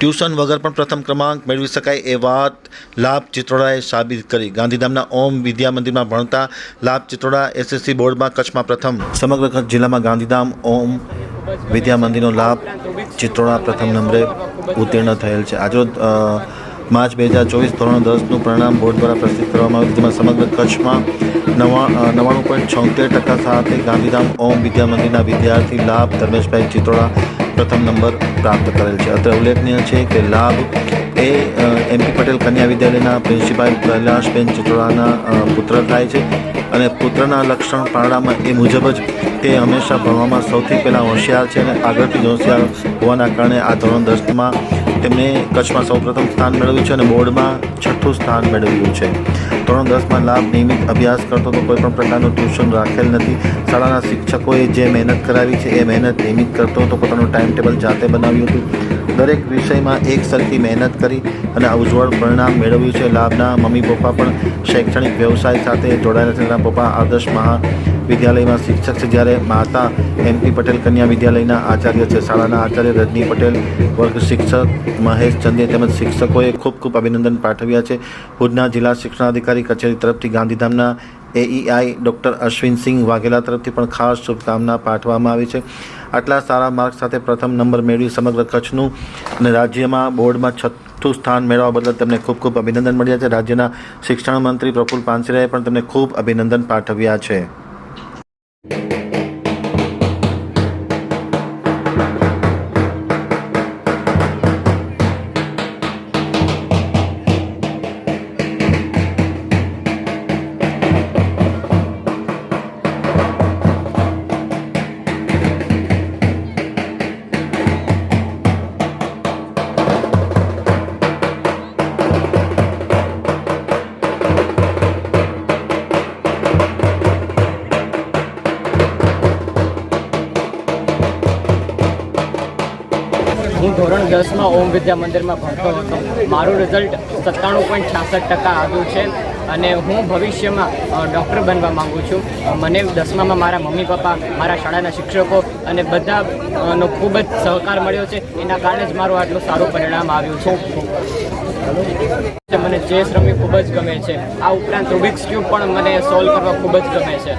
Tuition વગર પણ પ્રથમ ક્રમાંક મેળવી શકાય એ વાત લાભ ચિત્રોડાએ સાબિત કરી. ગાંધીધામના ઓમ વિદ્યા મંદિરમાં ભણતા લાભ ચિત્રોડા એસએસસી બોર્ડમાં કચ્છમાં પ્રથમ. સમગ્ર કચ્છ જિલ્લામાં ગાંધીધામ, ઓમ વિદ્યા મંદિરનો લાભ ચિત્રોડા પ્રથમ નંબરે ઉત્તીર્ણ થયેલ છે. આજરોજ માર્ચ બે હજાર ચોવીસ ધોરણ દસનું પરિણામ બોર્ડ દ્વારા પ્રસિદ્ધ કરવામાં આવ્યું. જેમાં સમગ્ર કચ્છમાં નવા નવાણું પોઈન્ટ છોતેર ટકા સાથે ગાંધીધામ, ઓમ વિદ્યા મંદિરના વિદ્યાર્થી લાભ ધર્મેશભાઈ ચિત્રોડા પ્રથમ નંબર પ્રાપ્ત કરેલ છે. અત્રે ઉલ્લેખનીય છે કે લાભ એ એમપી પટેલ કન્યા વિદ્યાલયના પ્રિન્સિપાલ કૈલાશબેન ચિત્રોડાના પુત્ર થાય છે અને પુત્રના લક્ષણ પારડામાં એ મુજબ જ તે હંમેશા ભણવામાં સૌથી પહેલાં હોશિયાર છે અને આગળથી જ હોશિયાર હોવાના કારણે આ ધોરણ દસમાં તેમણે કચ્છમાં સૌપ્રથમ સ્થાન મેળવ્યું છે અને બોર્ડમાં છઠ્ઠું સ્થાન મેળવ્યું છે. ધોરણ દસમાં લાભ નિયમિત અભ્યાસ કરતો તો કોઈ પણ પ્રકારનું ટ્યુશન રાખેલ નથી. શાળાના શિક્ષકોએ જે મહેનત કરાવી છે, એ મહેનત નિયમિત કરતો હતો. પોતાનું ટાઈમ ટેબલ જાતે બનાવ્યું હતું. દરેક વિષયમાં એક સરખી મહેનત કરી અને ઉજ્જવળ પરિણામ મેળવ્યું છે. લાભના મમ્મી પપ્પા પણ શૈક્ષણિક વ્યવસાય સાથે જોડાયેલા છે. પપ્પા આદર્શ મહા વિદ્યાલયમાં શિક્ષક છે. જ્યારે માતા એમપી પટેલ કન્યા વિદ્યાલયના આચાર્ય છે. શાળાના આચાર્ય રજની પટેલ, વર્ગ શિક્ષક મહેશ ચંદે તેમજ શિક્ષકોએ ખૂબ ખૂબ અભિનંદન પાઠવ્યા છે. ભુજના જિલ્લા શિક્ષણાધિકારી કચેરી તરફથી ગાંધીધામના એઈઆઈ ડૉક્ટર અશ્વિનસિંહ વાઘેલા તરફથી પણ ખાસ શુભકામના પાઠવવામાં આવી છે. આટલા સારા માર્ક સાથે પ્રથમ નંબર મેળવી સમગ્ર કચ્છનું અને રાજ્યમાં બોર્ડમાં છઠ્ઠું સ્થાન મેળવવા બદલ તેમને ખૂબ ખૂબ અભિનંદન મળ્યા છે. રાજ્યના શિક્ષણ મંત્રી પ્રફુલ પાનસેરિયાએ પણ તેમને ખૂબ અભિનંદન પાઠવ્યા છે. હું ધોરણ દસમાં ઓમ વિદ્યા મંદિરમાં ભણતો હતો. મારું રિઝલ્ટ સત્તાણું પોઈન્ટ છાસઠ ટકા આવ્યું છે અને હું ભવિષ્યમાં ડૉક્ટર બનવા માગું છું. મને દસમામાં મારા મમ્મી પપ્પા, મારા શાળાના શિક્ષકો અને બધા નો ખૂબ જ સહકાર મળ્યો છે. એના કારણે જ મારું આટલું સારું પરિણામ આવ્યું છે. મને ચેસ રમવી ખૂબ જ ગમે છે. આ ઉપરાંત રૂબિક્સ ક્યુબ પણ મને સોલ્વ કરવા ખૂબ જ ગમે છે.